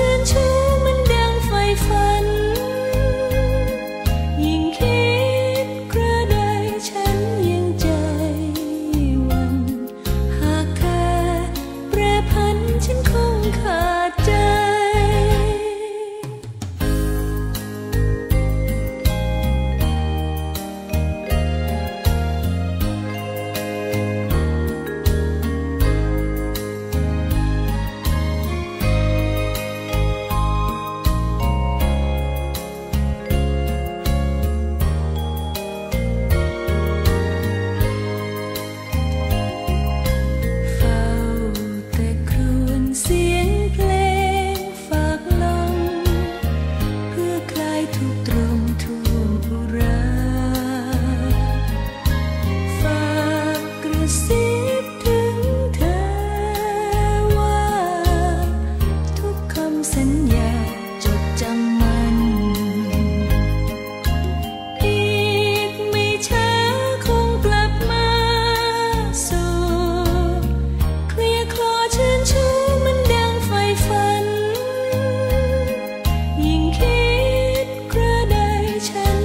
ชื่นชูมันดังไฟฝัน ยิ่งคิดกระไดฉันยังใจวัน หากแค่แปรพันฉันคงขาด ฉั